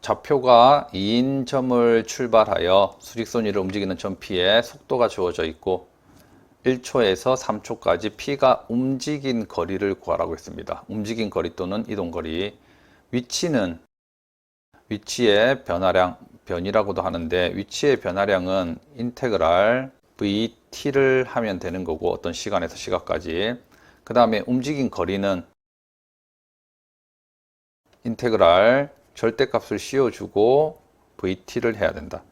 좌표가 2인 점을 출발하여 수직선 위를 움직이는 점 P에 속도가 주어져 있고 1초에서 3초까지 P가 움직인 거리를 구하라고 했습니다. 움직인 거리 또는 이동 거리. 위치는 위치의 변화량, 변이라고도 하는데 위치의 변화량은 인테그랄 VT를 하면 되는 거고 어떤 시간에서 시각까지. 그 다음에 움직인 거리는 인테그랄 절대값을 씌워주고 VT를 해야 된다.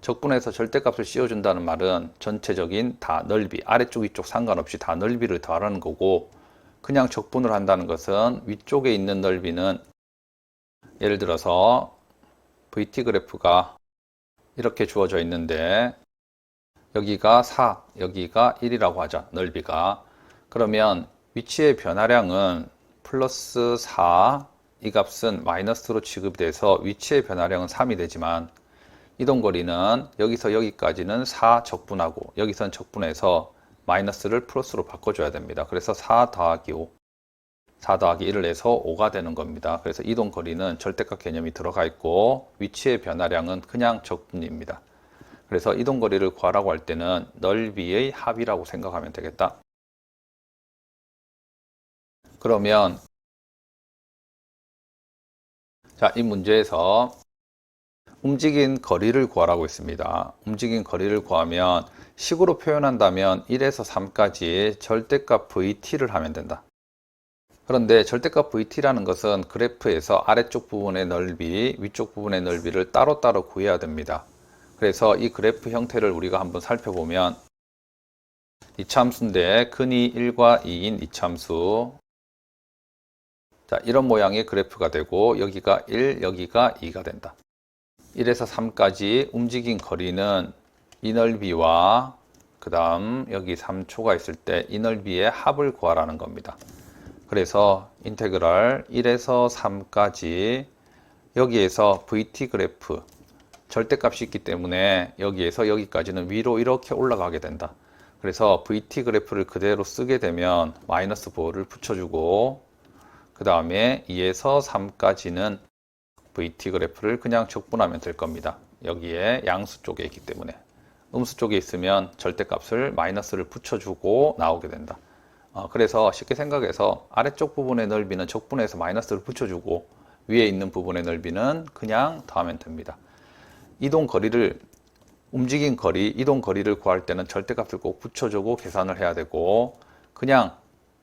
적분에서 절대값을 씌워준다는 말은 전체적인 다 넓이, 아래쪽, 위쪽 상관없이 다 넓이를 더하라는 거고, 그냥 적분을 한다는 것은 위쪽에 있는 넓이는 예를 들어서 VT 그래프가 이렇게 주어져 있는데, 여기가 4, 여기가 1이라고 하자, 넓이가. 그러면 위치의 변화량은 플러스 4, 이 값은 마이너스로 취급이 돼서 위치의 변화량은 3이 되지만 이동거리는 여기서 여기까지는 4 적분하고 여기선 적분해서 마이너스를 플러스로 바꿔줘야 됩니다. 그래서 4 더하기 5, 4 더하기 1을 해서 5가 되는 겁니다. 그래서 이동거리는 절대값 개념이 들어가 있고 위치의 변화량은 그냥 적분입니다. 그래서 이동거리를 구하라고 할 때는 넓이의 합이라고 생각하면 되겠다. 그러면 자, 이 문제에서 움직인 거리를 구하라고 했습니다. 움직인 거리를 구하면 식으로 표현한다면 1에서 3까지 절대값 VT를 하면 된다. 그런데 절대값 VT라는 것은 그래프에서 아래쪽 부분의 넓이, 위쪽 부분의 넓이를 따로따로 구해야 됩니다. 그래서 이 그래프 형태를 우리가 한번 살펴보면 이참수인데 근이 1과 2인 이참수 자, 이런 모양의 그래프가 되고 여기가 1, 여기가 2가 된다. 1에서 3까지 움직인 거리는 이 넓이와 그 다음 여기 3초가 있을 때 이 넓이의 합을 구하라는 겁니다. 그래서 인테그랄 1에서 3까지 여기에서 VT 그래프 절대값이 있기 때문에 여기에서 여기까지는 위로 이렇게 올라가게 된다. 그래서 VT 그래프를 그대로 쓰게 되면 마이너스 보호를 붙여주고 그 다음에 2에서 3까지는 VT 그래프를 그냥 적분하면 될 겁니다. 여기에 양수 쪽에 있기 때문에 음수 쪽에 있으면 절대값을 마이너스를 붙여주고 나오게 된다. 어, 그래서 쉽게 생각해서 아래쪽 부분의 넓이는 적분해서 마이너스를 붙여주고 위에 있는 부분의 넓이는 그냥 더하면 됩니다. 이동 거리를 움직인 거리, 이동 거리를 구할 때는 절대값을 꼭 붙여주고 계산을 해야 되고 그냥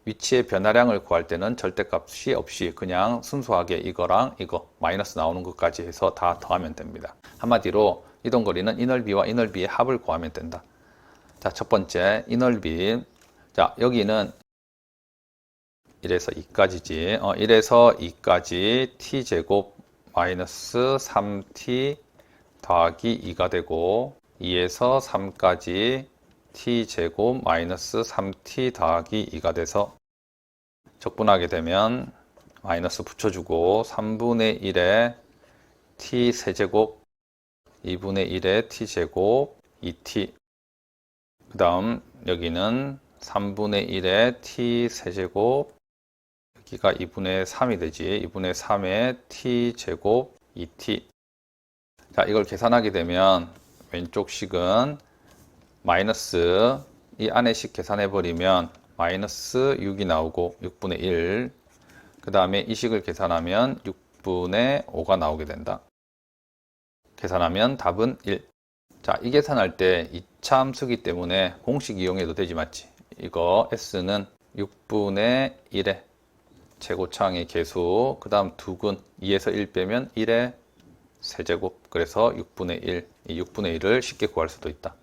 위치의 변화량을 구할 때는 절대값이 없이 그냥 순수하게 이거랑 이거 마이너스 나오는 것까지 해서 다 더하면 됩니다. 한마디로 이동거리는 이 넓이와 이 넓이의 합을 구하면 된다. 자, 첫 번째 이 넓이. 자, 여기는 1에서 2까지지. 어, 1에서 2까지 t제곱 마이너스 3t 더하기 2가 되고 2에서 3까지 t제곱 마이너스 3t 더하기 2가 돼서 적분하게 되면 마이너스 붙여주고 3분의 1에 t 세제곱 2분의 1에 t제곱 2t 그 다음 여기는 3분의 1에 t 세제곱 여기가 2분의 3이 되지. 2분의 3에 t제곱 2t 자 이걸 계산하게 되면 왼쪽 식은 마이너스 이 안에식 계산해 버리면 마이너스 6이 나오고 6분의 1. 그 다음에 이 식을 계산하면 6분의 5가 나오게 된다. 계산하면 답은 1. 자, 이 계산할 때 이참수기 때문에 공식 이용해도 되지 맞지? 이거 S는 6분의 1의 제곱창의 개수, 그 다음 두근 2에서 1 빼면 1의 세제곱, 그래서 6분의 1, 이 6분의 1을 쉽게 구할 수도 있다.